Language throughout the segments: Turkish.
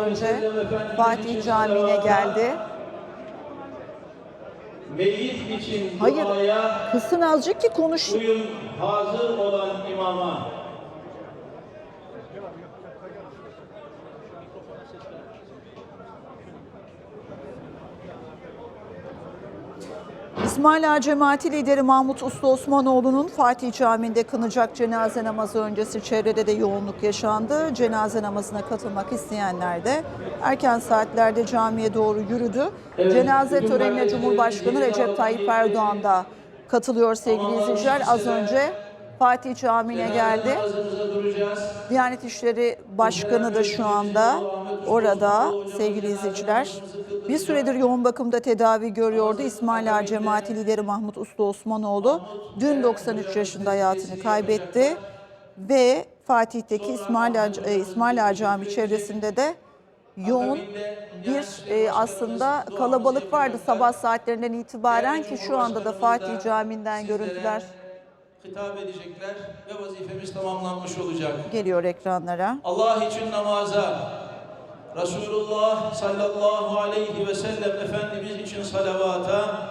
önce Fatih Camii'ne geldi. Hayır, kısın azıcık ki konuş. uyum hazır olan imama. İsmail Ağa Cemaati lideri Mahmut Usta Osmanoğlu'nun Fatih Camii'nde kınacak cenaze namazı öncesi çevrede de yoğunluk yaşandı. Cenaze namazına katılmak isteyenler de erken saatlerde camiye doğru yürüdü. Evet, cenaze törenine Cumhurbaşkanı Recep Tayyip Erdoğan da katılıyor sevgili izleyiciler. Az önce Fatih Camii'ne geldi. Diyanet İşleri Başkanı da şu anda orada sevgili izleyiciler. Bir süredir yoğun bakımda tedavi görüyordu. İsmail Ağa Cemaati lideri Mahmut Usta Osmanoğlu dün 93 yaşında hayatını kaybetti. Ve Fatih'teki İsmail Ağa, e, İsmail Ağa Camii çevresinde de yoğun bir e, aslında kalabalık vardı sabah saatlerinden itibaren ki şu anda da Fatih Camii'nden görüntüler Hitap edecekler ve vazifemiz tamamlanmış olacak. geliyor ekranlara. Allah için namaza, Resulullah sallallahu aleyhi ve sellem Efendimiz için salavata,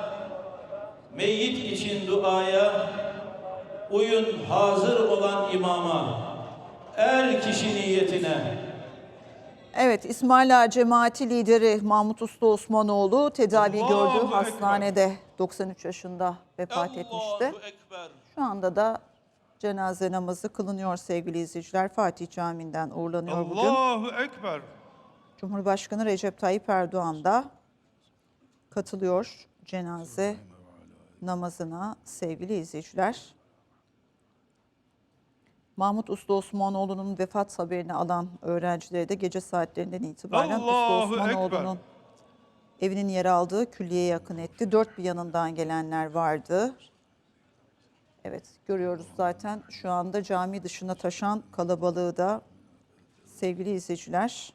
meyyit için duaya, uyun hazır olan imama, er kişi niyetine, Evet, İsmail Ağa Cemaati lideri Mahmut Usta Osmanoğlu tedavi Allahu gördüğü Ekber. hastanede 93 yaşında vefat etmişti. Allahu Ekber. Şu anda da cenaze namazı kılınıyor sevgili izleyiciler. Fatih Camii'nden uğurlanıyor bugün. Allahu Ekber. Cumhurbaşkanı Recep Tayyip Erdoğan da katılıyor cenaze namazına sevgili izleyiciler. Mahmut Usta Osmanoğlu'nun vefat haberini alan öğrencileri de gece saatlerinden itibaren Usta Allahu Osmanoğlu'nun evinin yer aldığı külliyeye yakın etti. Dört bir yanından gelenler vardı. Evet görüyoruz zaten şu anda cami dışına taşan kalabalığı da sevgili izleyiciler.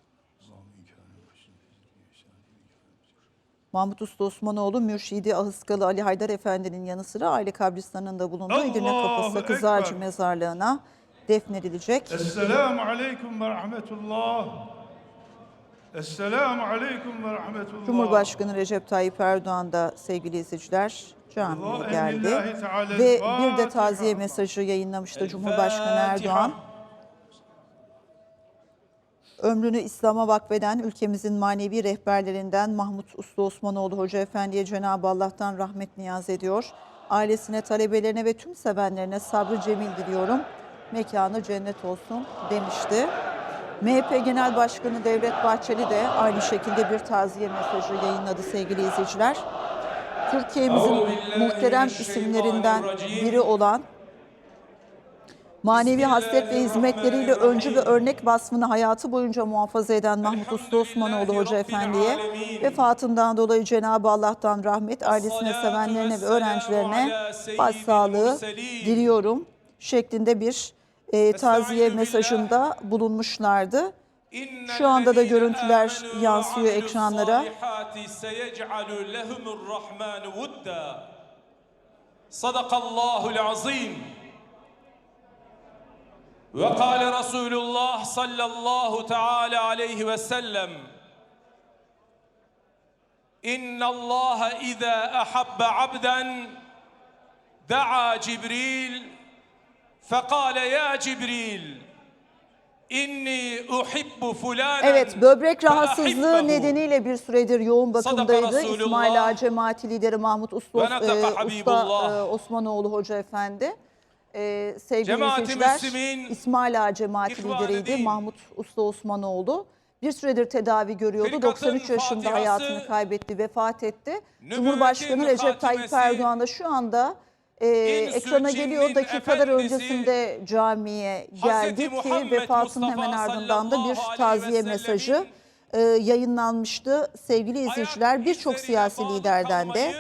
Mahmut Usta Osmanoğlu Mürşidi Ahıskalı Ali Haydar Efendi'nin yanı sıra aile kabristanında bulunduğu Edirne Allahu Kapısı Kızarcı Ekber. mezarlığına defnedilecek. Esselamu aleyküm ve rahmetullah. Esselamu aleyküm ve rahmetullah. Cumhurbaşkanı Recep Tayyip Erdoğan da sevgili izleyiciler camiye geldi ve bir de taziye mesajı yayınlamıştı Cumhurbaşkanı. Erdoğan. Ömrünü İslam'a vakfeden ülkemizin manevi rehberlerinden Mahmut Usta Osmanoğlu Hoca Efendi'ye Cenab-ı Allah'tan rahmet niyaz ediyor. Ailesine, talebelerine ve tüm sevenlerine sabrı cemil diliyorum. Mekanı cennet olsun demişti. MHP Genel Başkanı Devlet Bahçeli de aynı şekilde bir taziye mesajı yayınladı sevgili izleyiciler. Türkiye'mizin muhterem isimlerinden biri olan Manevi haslet ve hizmetleriyle öncü ve örnek vasfını hayatı boyunca muhafaza eden Mahmut Usta Osmanoğlu Hoca Efendi'ye vefatından dolayı Cenab-ı Allah'tan rahmet, ailesine, sevenlerine ve öğrencilerine başsağlığı diliyorum şeklinde bir e, taziye mesajında bulunmuşlardı. Şu anda da görüntüler yansıyor ekranlara. Sadakallahul azim. Ve kâle Resulullah sallallahu teâlâ aleyhi ve sellem. İnnallâhe izâ ahabbe abden. Da'a Cibril. Fekâle ya Cibril. İnni uhibbu fulanen. Evet, böbrek rahatsızlığı nedeniyle bir süredir yoğun bakımdaydı. İsmail Ağa Cemaati lideri Mahmut Uslu, e, Usta e, Osmanoğlu Hoca Efendi. E, sevgili izleyiciler, İsmail Ağa Cemaati lideriydi Mahmut Uslu Osmanoğlu. Bir süredir tedavi görüyordu. 93 yaşında hayatını kaybetti, vefat etti. Cumhurbaşkanı Recep Tayyip Erdoğan da şu anda e, ekrana geliyor. Dakikalar efendisi, öncesinde camiye geldi ki vefatının Mustafa hemen ardından da bir taziye mesajı e, yayınlanmıştı. Sevgili izleyiciler birçok siyasi liderden de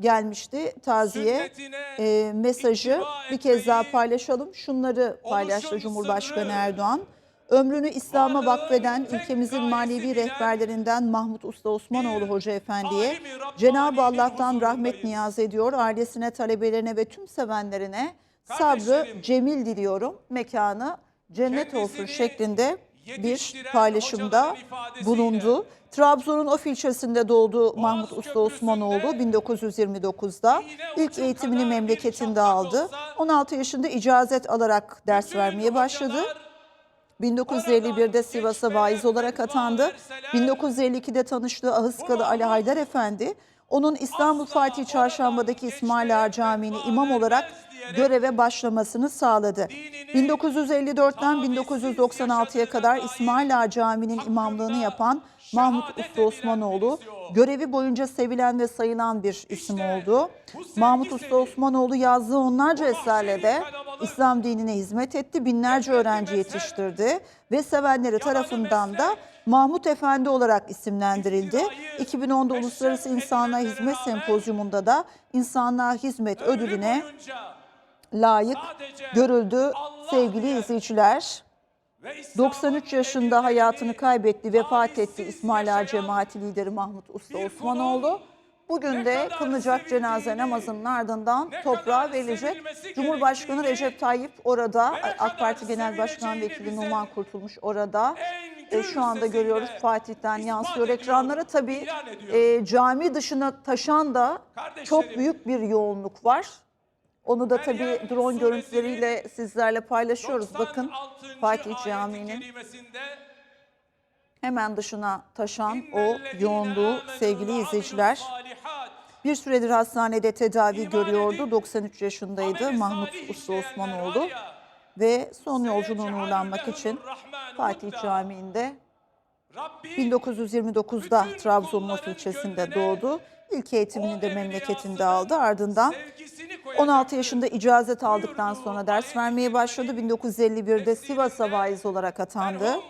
gelmişti taziye e, mesajı. Bir kez daha paylaşalım. Şunları paylaştı Cumhurbaşkanı Erdoğan. Ömrünü İslam'a vakfeden ülkemizin manevi rehberlerinden Mahmut Usta Osmanoğlu Hoca Efendi'ye Cenab-ı Allah'tan rahmet niyaz ediyor. Ailesine, talebelerine ve tüm sevenlerine sabrı cemil diliyorum. Mekanı cennet olsun şeklinde bir paylaşımda bulundu. Trabzon'un Of ilçesinde doğdu Mahmut Usta Osmanoğlu 1929'da. İlk eğitimini memleketinde aldı. 16 yaşında icazet alarak ders vermeye başladı. Hocalar 1951'de Sivas'a vaiz olarak atandı. 1952'de tanıştığı Ahıskalı Ali Haydar Efendi, onun İstanbul Fatih Çarşamba'daki İsmail Ağa Camii'ni imam olarak göreve başlamasını sağladı. 1954'ten 1996'ya kadar İsmail Ağa Camii'nin imamlığını yapan Mahmut Usta Osmanoğlu, görevi boyunca sevilen ve sayılan bir isim oldu. Mahmut Usta Osmanoğlu yazdığı onlarca eserle de İslam dinine hizmet etti, binlerce öğrenci yetiştirdi ve sevenleri tarafından da Mahmut Efendi olarak isimlendirildi. 2010'da Uluslararası İnsanlığa Hizmet Sempozyumunda da İnsanlığa Hizmet ödülüne layık görüldü sevgili izleyiciler. Ve İslam'ın 93 yaşında hayatını kaybetti, vefat etti İsmail Ağa Cemaati lideri Mahmut Usta Osmanoğlu. Bugün de kılınacak cenaze namazının ardından toprağa verilecek. Cumhurbaşkanı Recep Tayyip orada, AK Parti Genel Başkan Vekili Numan Kurtulmuş orada. E, şu anda görüyoruz Fatih'ten yansıyor ekranlara. Tabii e, cami dışına taşan da çok büyük bir yoğunluk var. Onu da tabii drone görüntüleriyle sizlerle paylaşıyoruz. Bakın 96. Fatih Camii'nin hemen dışına taşan o yoğunluğu sevgili izleyiciler. Bir süredir hastanede tedavi görüyordu. edip 93 yaşındaydı Mahmut işleyenler Osmanoğlu ve son yolculuğunu uğurlanmak için Fatih. Camii'nde Rabbim 1929'da bütün Trabzon'un ilçesinde doğdu. İlk eğitimini de memleketinde aldı. Ardından sevgisini koyacak. 16 yaşında icazet aldıktan sonra ders vermeye başladı. 1951'de Sivas'a vaiz olarak atandı. Merhum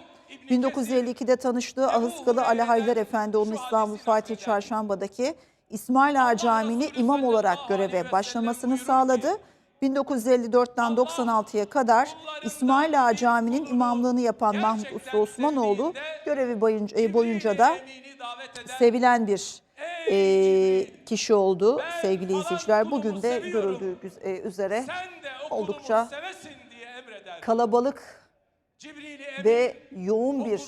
İbn 1952'de tanıştığı Ahıskalı Ali Haydar Efendi onun İstanbul Fatih Çarşamba'daki İsmail Ağa Camii'ni imam olarak göreve başlamasını sağladı. 1954'ten 96'ya kadar İsmail Ağa Camii'nin imamlığını yapan Mahmut Usta Osmanoğlu görevi boyunca, e, boyunca da sevilen bir e, kişi oldu sevgili izleyiciler. Bugün de görüldüğü e, üzere oldukça kalabalık ve yoğun bir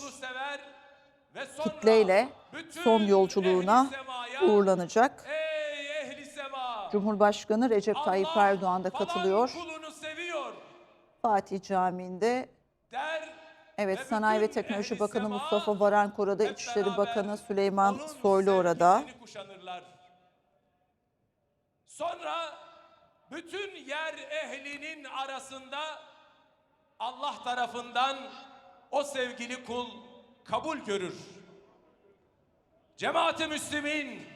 kitleyle son yolculuğuna uğurlanacak. Cumhurbaşkanı Recep Tayyip Erdoğan da katılıyor. Fatih Camii'nde der. Evet ve Sanayi ve Teknoloji Bakanı Mustafa Varank orada, İçişleri Bakanı Süleyman Soylu orada. Sonra bütün yer ehlinin arasında Allah tarafından o sevgili kul kabul görür. Cemaat-i Müslümin,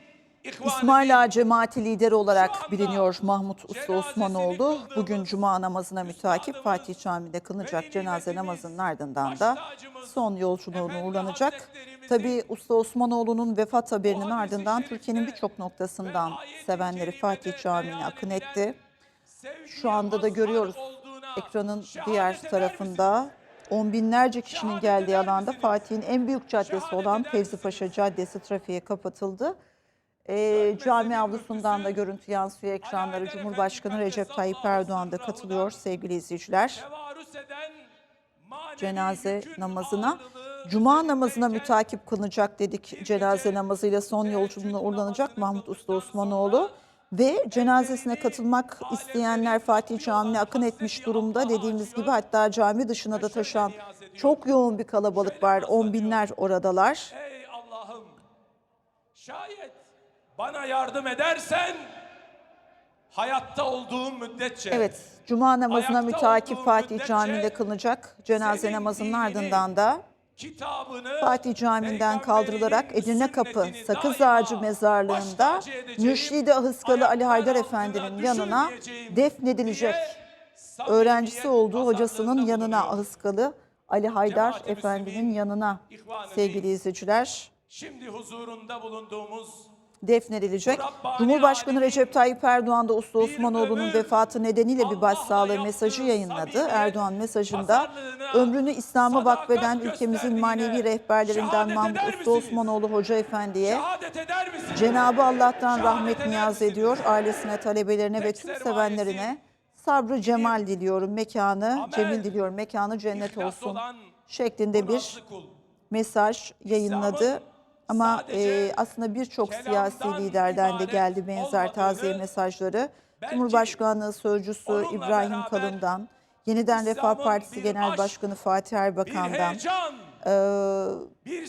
İsmail Ağa Cemaati lideri olarak biliniyor Mahmut Usta Osmanoğlu. Bugün Cuma namazına mütakip Fatih Camii'de kılınacak cenaze namazının ardından da son yolculuğunu uğurlanacak. Tabii Usta Osmanoğlu'nun vefat haberinin ardından Türkiye'nin birçok noktasından sevenleri Fatih Camii'ne akın etti. Şu anda da görüyoruz ekranın diğer tarafında on binlerce kişinin geldiği alanda Fatih'in en büyük caddesi olan Fevzi Paşa Caddesi trafiğe kapatıldı. Ee, cami avlusundan da görüntü yansıyor ekranlara. Cumhurbaşkanı Recep Tayyip Erdoğan da katılıyor sevgili izleyiciler. Cenaze namazına. Cuma namazına mütakip kılınacak dedik. Cenaze namazıyla son yolculuğuna uğurlanacak Mahmut Usta Osmanoğlu. Ve cenazesine katılmak isteyenler Fatih Camii'ne akın etmiş durumda. Dediğimiz gibi hatta cami dışına da taşan çok yoğun bir kalabalık var. On binler oradalar. Ey Allah'ım şayet bana yardım edersen hayatta olduğum müddetçe Evet, Cuma namazına mütakip Fatih Camii'nde kılınacak. Cenaze namazının ardından da kitabını Fatih Camii'nden kaldırılarak Edirne Kapı Sakız Ağacı mezarlığında Mürşidi Ahıskalı Ali Haydar Efendi'nin yanına defnedilecek. Öğrencisi olduğu hocasının yanına. Ahıskalı Ali Haydar Efendi'nin yanına sevgili izleyiciler Şimdi huzurunda bulunduğumuz defnedilecek. Cumhurbaşkanı Recep Tayyip Erdoğan da Usta Osmanoğlu'nun vefatı nedeniyle bir başsağlığı mesajı yayınladı. Erdoğan mesajında ömrünü İslam'a vakfeden ülkemizin manevi rehberlerinden Mahmut Usta? Osmanoğlu Hoca Efendi'ye? Cenabı Allah'tan rahmet niyaz ediyor. Ailesine, talebelerine ve tüm sevenlerine sabrı cemal diliyorum. Mekanı cemil diliyorum. Mekanı cennet olsun şeklinde bir mesaj yayınladı. Ama e, aslında birçok siyasi liderden de geldi benzer taziye mesajları. Cumhurbaşkanlığı Sözcüsü İbrahim Kalın'dan, Yeniden Refah Partisi bir Genel aşk, Başkanı Fatih Erbakan'dan, e,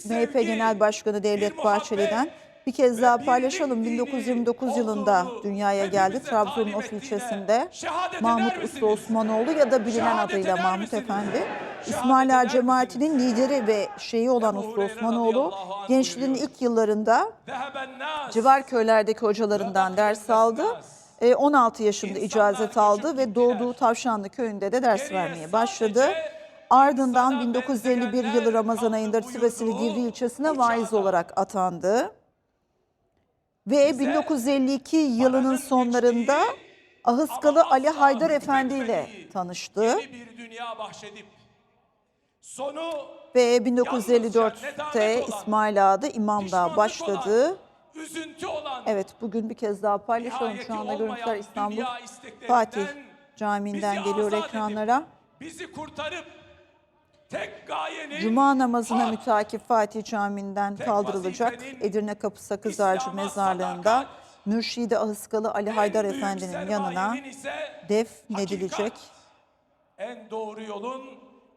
MHP Genel Başkanı Devlet Bahçeli'den bir kez daha paylaşalım. dini 1929 yılında dünyaya geldi. Trabzon'un Of ilçesinde Mahmut misiniz? Osmanoğlu ya da bilinen adıyla Mahmut? Efendi. İsmail Ağa cemaatinin lideri ve şeyi olan Hureyre Osmanoğlu buyuruyor. ilk yıllarında civar köylerdeki hocalarından ders aldı. E, 16 yaşında icazet aldı ve doğduğu Tavşanlı köyünde de ders vermeye başladı. Ardından insana 1951 yılı Ramazan ayında buyurduğu Divri ilçesine vaiz olarak atandı. Ve Bize 1952 yılının sonlarında Ahıskalı Ali Haydar Efendi ile tanıştı. Bir dünya bahşedip sonu Ve 1954'te İsmail Ağa'da İmamlığa başladı. olan, Evet bugün bir kez daha paylaşalım. Şu anda görüntüler İstanbul Fatih Camii'nden geliyor azat edip, ekranlara. bizi kurtarıp Cuma namazına mütakip Fatih Camii'nden kaldırılacak Edirne Kapı Sakızarcı Mezarlığı'nda Mürşidi Ahıskalı Ali Haydar Efendi'nin yanına defnedilecek. hakikat. En doğru yolun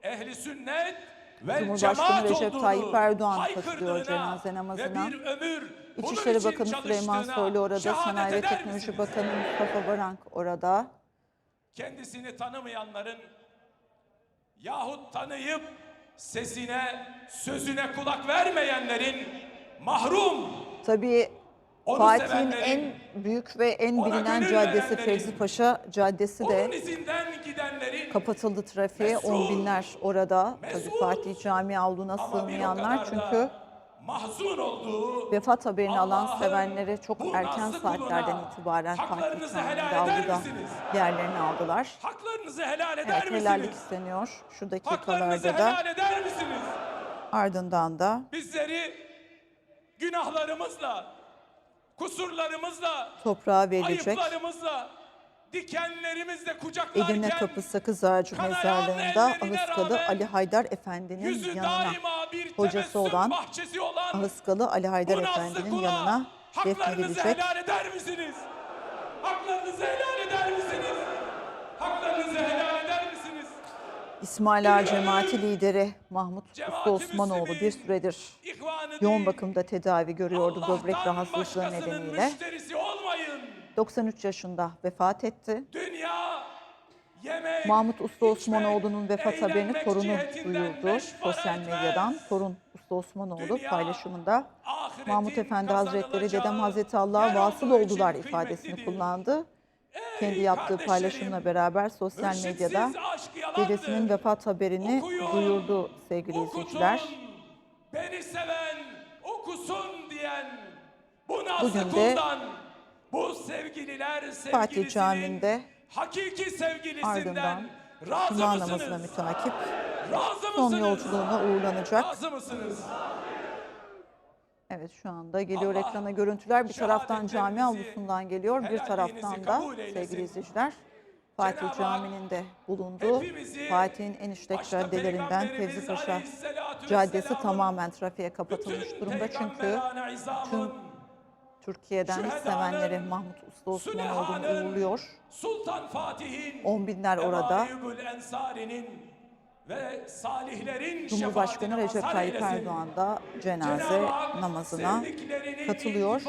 ehli sünnet ve Cumhurbaşkanı Recep Tayyip Erdoğan katılıyor cenaze namazına. İçişleri Bakanı Süleyman Soylu orada, Sanayi ve Teknoloji? Bakanı Mustafa Varank orada. kendisini tanımayanların yahut tanıyıp sesine, sözüne kulak vermeyenlerin mahrum Tabii Fatih'in en büyük ve en bilinen caddesi Fevzi Paşa Caddesi de kapatıldı trafiğe. Mesul, On binler orada. Tabii mesul, Fatih Camii avluna sığmayanlar çünkü mahzun olduğu vefat haberini alan sevenleri çok erken saatlerden itibaren haklarınızı avluda misiniz? yerlerini aldılar. haklarınızı helal eder Evet misiniz? helallik isteniyor şu Haklarınızı dakikalarda da. helal eder misiniz? Ardından da Bizleri günahlarımızla, kusurlarımızla, toprağa verilecek ayıplarımızla, dikenlerimizle kucaklarken Edirne Kapı Sakız Ağacı Mezarlığı'nda Ahıskalı Ali Haydar Efendi'nin yanına hocası olan Ahıskalı Ali Haydar Efendi'nin yanına haklarınızı defnedilecek. helal eder misiniz? Haklarınızı helal eder misiniz? Haklarınızı helal eder misiniz? İsmail Ağa cemaati lideri Mahmut Usta Osmanoğlu bir süredir yoğun bakımda tedavi görüyordu böbrek rahatsızlığı nedeniyle. müşterisi olmayın. 93 yaşında vefat etti. Dünya Mahmut Usta Osmanoğlu'nun vefat haberini torunu duyurdu sosyal medyadan. Torun Usta Osmanoğlu paylaşımında Mahmut Efendi Hazretleri dedem Hazreti Allah'a vasıl oldular ifadesini kullandı. Kendi yaptığı paylaşımla beraber sosyal medyada dedesinin vefat haberini duyurdu sevgili izleyiciler. Beni seven okusun diyen bu Bugün de bu sevgililer Fatih Camii'nde hakiki sevgilisinden razı Cuma mısınız? namazına mütakip razı son mısınız? yolculuğuna uğurlanacak. Razı mısınız? Evet şu anda geliyor Allah ekrana görüntüler. Bir taraftan cami şehadetlerinizi, avlusundan geliyor. Bir helalliğinizi taraftan da kabul eylesin. sevgili izleyiciler Fatih Cenab-ı Hak Camii'nin de bulunduğu hepimizi Fatih'in en işlek başta caddelerinden Peygamberimiz Fevzi Paşa Caddesi Vesselam'ın tamamen trafiğe kapatılmış durumda. Çünkü peygamberane izamın, Türkiye'den Şühedanın, sevenleri Mahmut Usta Osmanoğlu'nu uğurluyor. Sultan Fatih'in, On binler orada. Ve salihlerin Cumhurbaşkanı Recep Tayyip. Erdoğan da cenaze namazına katılıyor.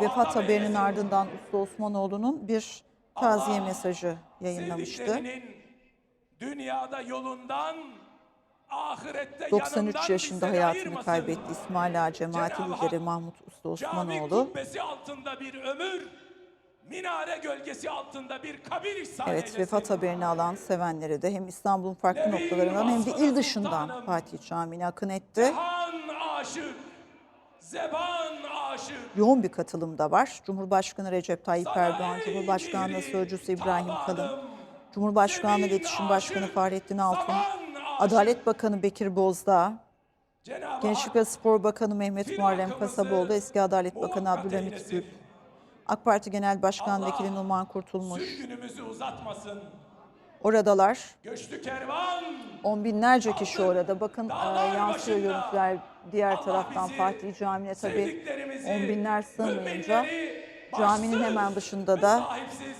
Vefat haberinin ardından Usta Osmanoğlu'nun bir taziye mesajı yayınlamıştı. Dünyada yolundan 93 yanından yaşında hayatını kaybetti İsmail Ağa cemaati lideri Mahmut Usta Osmanoğlu. altında bir ömür, minare gölgesi altında bir kabir ihsan Evet eylesin. vefat haberini alan sevenleri de hem İstanbul'un farklı Nebi noktalarından hem de il dışından Sultanım. Fatih Camii'ne akın etti. Cehan aşık, zeban aşık. Yoğun bir katılım da var. Cumhurbaşkanı Recep Tayyip Erdoğan, Cumhurbaşkanlığı Sözcüsü İbrahim Kalın, Cumhurbaşkanlığı zemin İletişim Başkanı Fahrettin Altun. Adalet Bakanı Bekir Bozdağ, Gençlik ve Spor Bakanı Mehmet Muharrem Kasaboğlu, eski Adalet Bakanı Abdülhamit. Gül, AK Parti Genel Başkan Allah Vekili Numan Kurtulmuş. Oradalar. On binlerce kişi orada. Bakın e, yansıyor görüntüler diğer Allah taraftan Fatih Camii'ne tabii on binler sığmayınca caminin hemen dışında da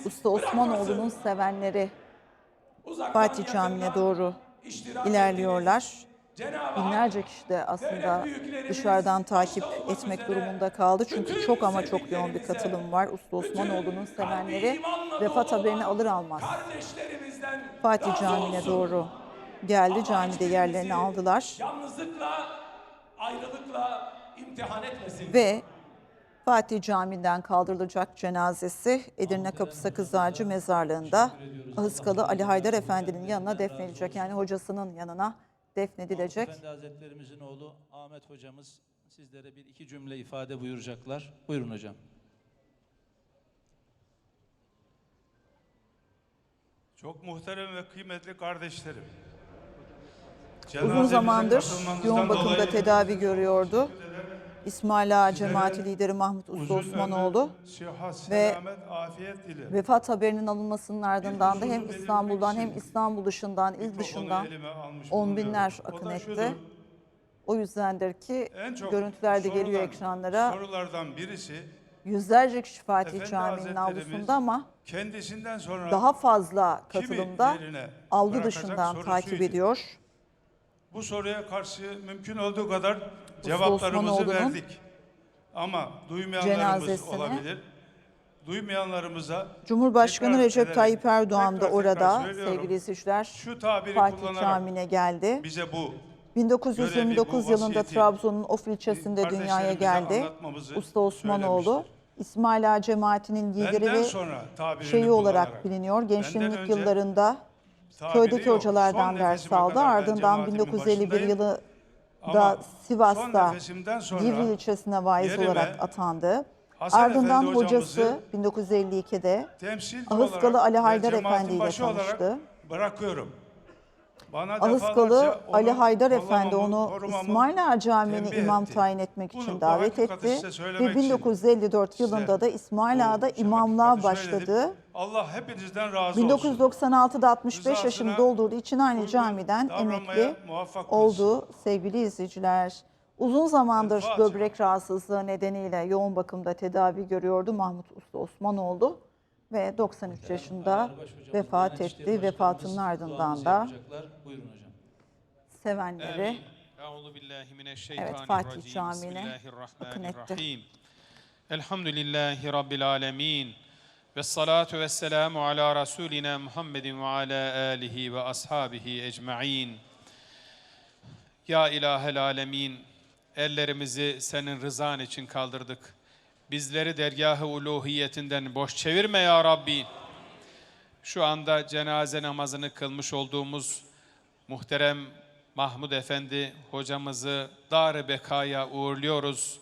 Usta Osmanoğlu'nun sevenleri Uzaktan Fatih Camii'ne doğru ilerliyorlar. Binlerce kişi de aslında dışarıdan takip etmek durumunda kaldı. Çünkü çok ama çok yoğun bir katılım var. Usta Osmanoğlu'nun sevenleri vefat haberini alır almaz Fatih Camii'ne doğru geldi. Camide yerlerini aldılar. Yalnızlıkla, ayrılıkla imtihan etmesin. Ve Fatih Camii'nden kaldırılacak cenazesi Edirne Kapı Sakız Ağacı mezarlığında Ahıskalı Ali Haydar Efendi'nin yanına defnedilecek. Yani hocasının yanına defnedilecek. Efendi Hazretlerimizin oğlu Ahmet hocamız sizlere bir iki cümle ifade buyuracaklar. Buyurun hocam. Çok muhterem ve kıymetli kardeşlerim. Uzun zamandır yoğun bakımda tedavi görüyordu. İsmail Ağa Cemaati lideri Mahmut Usta Osmanoğlu ve vefat haberinin alınmasının ardından da hem İstanbul'dan hem İstanbul dışından, il dışından on binler akın etti. O yüzdendir ki görüntüler de geliyor ekranlara. Sorulardan birisi Yüzlerce kişi Fatih Efendi Camii'nin avlusunda ama kendisinden sonra daha fazla katılımda avlu dışından takip ediyor. Bu soruya karşı mümkün olduğu kadar cevaplarımızı verdik. Ama duymayanlarımız cenazesine olabilir. Duymayanlarımıza Cumhurbaşkanı tekrar Recep Tayyip Erdoğan da tekrar tekrar orada söylüyorum. sevgili izleyiciler. şu tabiri Fatih kullanarak Camii'ne geldi. bize bu 1929 görevi, bu yılında vasiyeti Trabzon'un Of ilçesinde dünyaya kardeşlerimize geldi. anlatmamızı Usta Osmanoğlu söylemiştir. İsmail Ağa Cemaati'nin lideri benden ve sonra tabirini şeyi olarak kullanarak, biliniyor. benden Gençlik önce yıllarında tabiri köydeki yok. hocalardan Son ders nefesime aldı. kadar ben Ardından cemaatimin 1951 başındayım. yılı da Sivas'ta Divri ilçesine vaiz olarak atandı. Hasan Ardından Efendi hocası hocamızı 1952'de temsilci Ahıskalı Ali Haydar Efendi ile tanıştı. Bırakıyorum. Bana Ahıskalı Ali Haydar Efendi onu İsmail Ağa Camii'ne tembih imam etti. tayin etmek Bunu, için davet etti. Ve söylemek için 1954 size yılında da İsmail Ağa'da imamlığa başladı. Allah hepinizden razı olsun. 1996'da 65 yaşını Rızasına doldurduğu için aynı camiden emekli oldu sevgili izleyiciler. Uzun zamandır El Fatiha. böbrek rahatsızlığı nedeniyle yoğun bakımda tedavi görüyordu Mahmut Usta Osmanoğlu ve 93 yaşında Ağırbaş hocamız, vefat etti. Vefatının ardından da yapacaklar. Buyurun hocam. sevenleri Evet, mineşşeytanirracim. Fatih Camii'ne akın Bismillahirrahmanirrahim. Elhamdülillahi Rabbil alemin. Ve salatu ve selamu ala Resulina Muhammedin ve ala alihi ve ashabihi ecma'in. Ya ilahel alemin, ellerimizi senin rızan için kaldırdık. Bizleri dergah-ı uluhiyetinden boş çevirme ya Rabbi. Şu anda cenaze namazını kılmış olduğumuz muhterem Mahmud Efendi hocamızı dar-ı bekaya uğurluyoruz.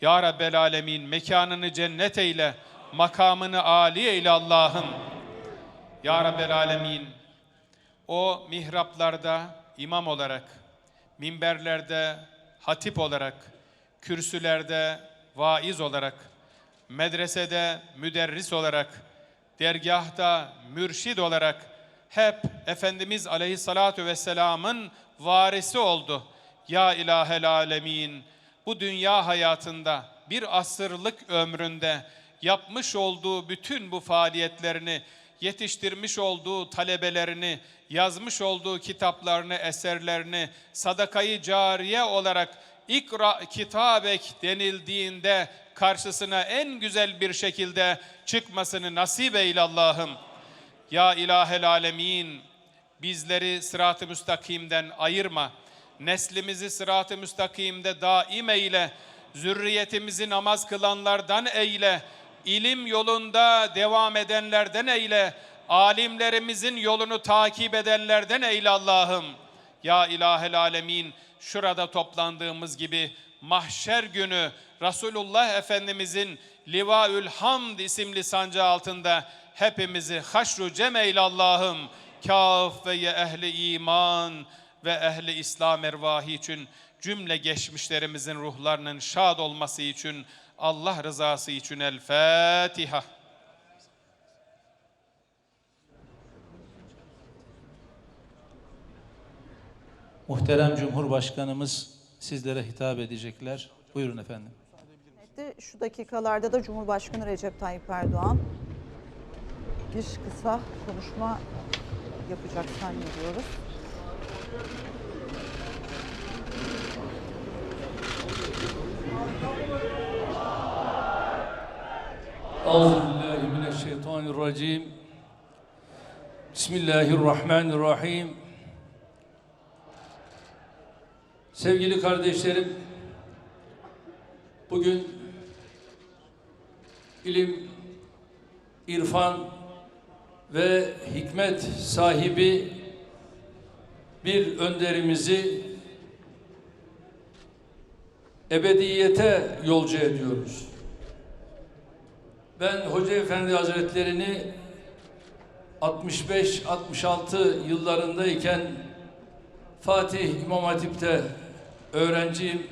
Ya Rabbel Alemin mekanını cennet eyle, makamını âli eyle Allah'ım. Ya Rabbel Alemin o mihraplarda imam olarak, minberlerde hatip olarak, kürsülerde vaiz olarak, medresede müderris olarak, dergahta mürşid olarak hep Efendimiz Aleyhissalatu vesselam'ın varisi oldu. Ya ilahel alemin bu dünya hayatında bir asırlık ömründe yapmış olduğu bütün bu faaliyetlerini, yetiştirmiş olduğu talebelerini, yazmış olduğu kitaplarını, eserlerini sadakayı cariye olarak ikra kitabek denildiğinde karşısına en güzel bir şekilde çıkmasını nasip eyle Allah'ım. Ya ilahel alemin bizleri sırat-ı müstakimden ayırma. Neslimizi sırat-ı müstakimde daim eyle. Zürriyetimizi namaz kılanlardan eyle. İlim yolunda devam edenlerden eyle. Alimlerimizin yolunu takip edenlerden eyle Allah'ım. Ya ilahel alemin şurada toplandığımız gibi mahşer günü Resulullah Efendimizin Livaül Hamd isimli sancağı altında hepimizi haşru cem eyle Allah'ım. Kaf ve ye ehli iman ve ehli İslam ervahı için cümle geçmişlerimizin ruhlarının şad olması için Allah rızası için El Fatiha. Muhterem Cumhurbaşkanımız sizlere hitap edecekler. Buyurun efendim. Şu dakikalarda da Cumhurbaşkanı Recep Tayyip Erdoğan bir kısa konuşma yapacak zannediyoruz. Euzubillahimineşşeytanirracim. Bismillahirrahmanirrahim. Sevgili kardeşlerim, bugün ilim, irfan ve hikmet sahibi bir önderimizi ebediyete yolcu ediyoruz. Ben Hoca Efendi Hazretlerini 65-66 yıllarındayken Fatih İmam Hatip'te öğrenciyim.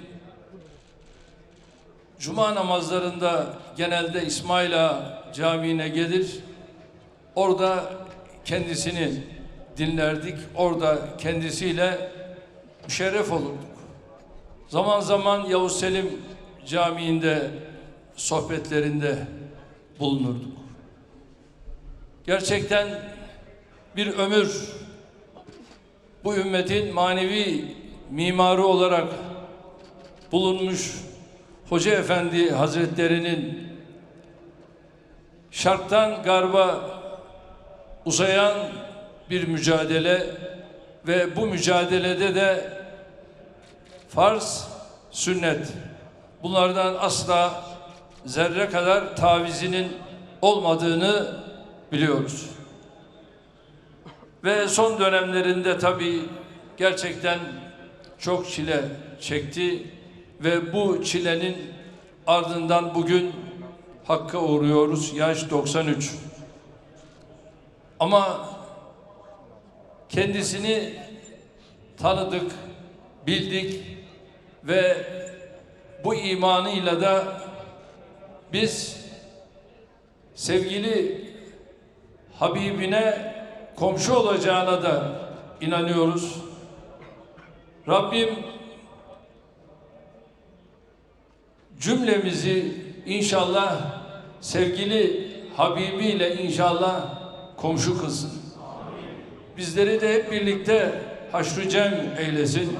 Cuma namazlarında genelde İsmaila Camii'ne gelir. Orada kendisini dinlerdik. Orada kendisiyle müşerref olurduk. Zaman zaman Yavuz Selim Camii'nde sohbetlerinde bulunurduk. Gerçekten bir ömür bu ümmetin manevi mimarı olarak bulunmuş Hoca Efendi Hazretlerinin şarktan garba uzayan bir mücadele ve bu mücadelede de farz, sünnet bunlardan asla zerre kadar tavizinin olmadığını biliyoruz. Ve son dönemlerinde tabii gerçekten çok çile çekti ve bu çilenin ardından bugün Hakk'a uğruyoruz. Yaş 93. Ama kendisini tanıdık, bildik ve bu imanıyla da biz sevgili Habibine komşu olacağına da inanıyoruz. Rabbim cümlemizi inşallah sevgili Habibi ile inşallah komşu kılsın. Bizleri de hep birlikte haşr-ı cem eylesin.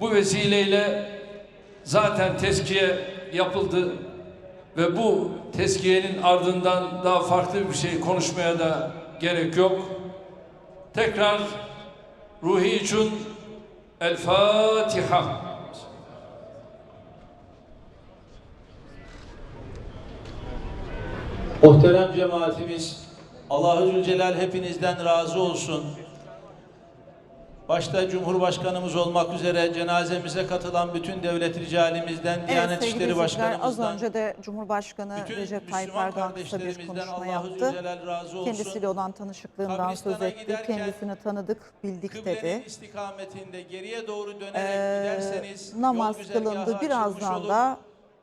Bu vesileyle zaten tezkiye yapıldı ve bu tezkiyenin ardından daha farklı bir şey konuşmaya da gerek yok. Tekrar ruhi için El Fatiha. Muhterem cemaatimiz, Allahü Zülcelal hepinizden razı olsun. Başta Cumhurbaşkanımız olmak üzere cenazemize katılan bütün devlet ricalimizden, Diyanet evet İşleri izleyiciler az Başkanımızdan, önce de Cumhurbaşkanı bütün Recep Tayyip Erdoğan kısa bir konuşma Allahü yaptı. Zülcelal razı olsun. Kendisiyle olan tanışıklığından söz etti. Kendisini tanıdık, bildik dedi. istikametinde geriye doğru dönerek Ee, giderseniz namaz kılındı. Birazdan da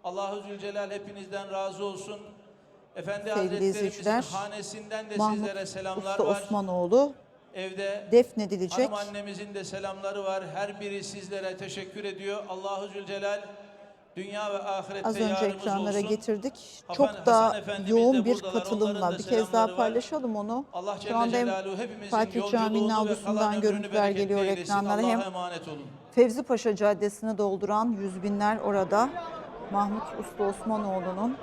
Allahu Zülcelal hepinizden razı olsun. Efendi Sevgili Hazretlerimizin hanesinden de Mahmut sizlere selamlar Usta var. Osmanoğlu Evde defnedilecek. hanım annemizin de selamları var. Her biri sizlere teşekkür ediyor. Allahu Zülcelal dünya ve ahirette Az önce ekranlara olsun. getirdik. Çok da Hasan Efendimiz de yoğun bir katılımla bir kez daha paylaşalım onu. Allah Şu anda hem Fatih Camii'nin avlusundan görüntüler geliyor ekranlara. Hem emanet olun. Fevzi Paşa Caddesi'ni dolduran yüz binler orada. Mahmut Usta Osmanoğlu'nun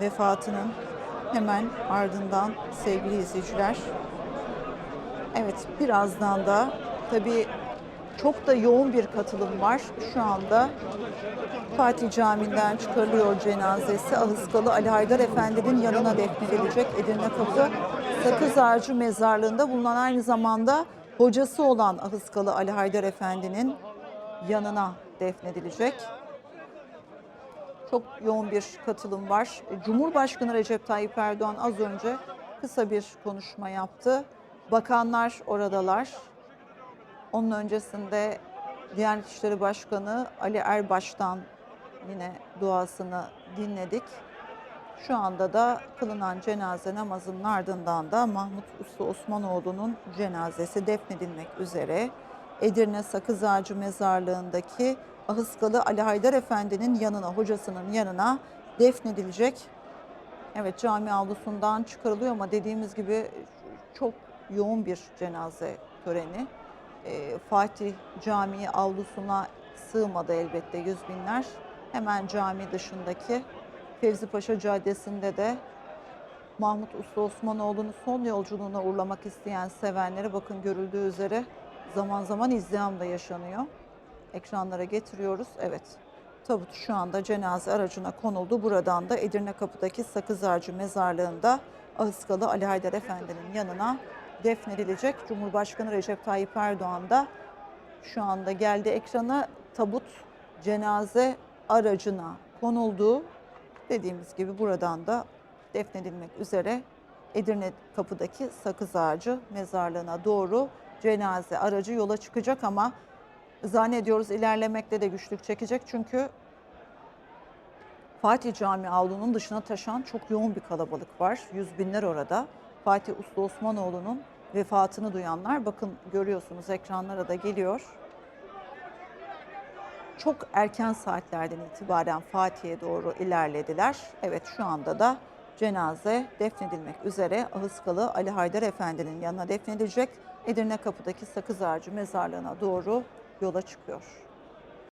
vefatının hemen ardından sevgili izleyiciler. Evet birazdan da tabii çok da yoğun bir katılım var. Şu anda Fatih Camii'nden çıkarılıyor cenazesi. Ahıskalı Ali Haydar Efendi'nin yanına defnedilecek Edirne Kapı Sakız Ağacı Mezarlığı'nda bulunan aynı zamanda hocası olan Ahıskalı Ali Haydar Efendi'nin yanına defnedilecek. Çok yoğun bir katılım var. Cumhurbaşkanı Recep Tayyip Erdoğan az önce kısa bir konuşma yaptı. Bakanlar oradalar. Onun öncesinde Diyanet İşleri Başkanı Ali Erbaş'tan yine duasını dinledik. Şu anda da kılınan cenaze namazının ardından da Mahmut Usta Osmanoğlu'nun cenazesi defnedilmek üzere Edirne Sakız Ağacı Mezarlığı'ndaki Ahıskalı Ali Haydar Efendi'nin yanına, hocasının yanına defnedilecek. Evet cami avlusundan çıkarılıyor ama dediğimiz gibi çok yoğun bir cenaze töreni. Ee, Fatih Camii avlusuna sığmadı elbette yüz binler. Hemen cami dışındaki Fevzi Paşa Caddesi'nde de Mahmut Usta Osmanoğlu'nu son yolculuğuna uğurlamak isteyen sevenlere bakın görüldüğü üzere zaman zaman izdiham da yaşanıyor. Ekranlara getiriyoruz. Evet. Tabut şu anda cenaze aracına konuldu. Buradan da Edirne Kapı'daki Sakız Ağacı Mezarlığı'nda Ahıskalı Ali Haydar Efendi'nin yanına defnedilecek. Cumhurbaşkanı Recep Tayyip Erdoğan da şu anda geldi ekrana tabut cenaze aracına konuldu. Dediğimiz gibi buradan da defnedilmek üzere Edirne Kapı'daki Sakız Ağacı mezarlığına doğru cenaze aracı yola çıkacak ama zannediyoruz ilerlemekte de güçlük çekecek çünkü Fatih Camii avlunun dışına taşan çok yoğun bir kalabalık var. Yüz binler orada. Fatih Usta Osmanoğlu'nun vefatını duyanlar bakın görüyorsunuz ekranlara da geliyor. Çok erken saatlerden itibaren Fatih'e doğru ilerlediler. Evet şu anda da cenaze defnedilmek üzere Ahıskalı Ali Haydar Efendi'nin yanına defnedilecek. Edirne Kapı'daki Sakız Ağacı mezarlığına doğru yola çıkıyor.